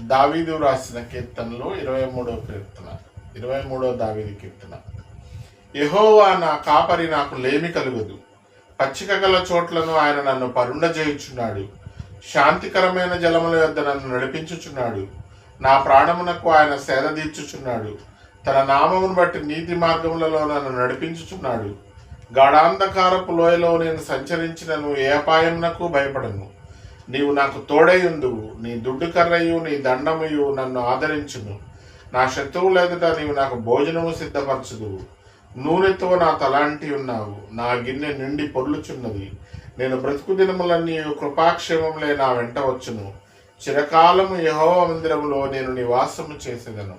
దావీదు రాసిన కీర్తనలు ఇరవై మూడో కీర్తన ఇరవై మూడో దావీదు కీర్తన. యహోవా నా కాపరి నాకు లేమి కలుగదు. పచ్చిక గల చోట్లను ఆయన నన్ను పరుండజేయుచున్నాడు. శాంతికరమైన జలముల యొద్ద నన్ను నడిపించుచున్నాడు. నా ప్రాణమునకు ఆయన సేద తీర్చుచున్నాడు. తన నామమును బట్టి నీతి మార్గములలో నన్ను నడిపించుచున్నాడు. గాఢాంధకారపు లోయలో నేను సంచరించినను ఏ అపాయమునకు భయపడను. నీవు నాకు తోడైయుందువు. నీ దుడ్డు కర్రయు నీ దండముయు నన్ను ఆదరించును నా శత్రువులు ఎదుట నీవు నాకు భోజనము సిద్ధపరచుదువు. నూనెతో నా తలాంటి ఉన్నావు. నా గిన్నె నిండి పొర్లుచున్నది. నేను బ్రతుకు దినములన్నీ కృపాక్షేమములే నా వెంట వచ్చును. చిరకాలము యెహోవా మందిరములో నేను నివాసము చేసేదను.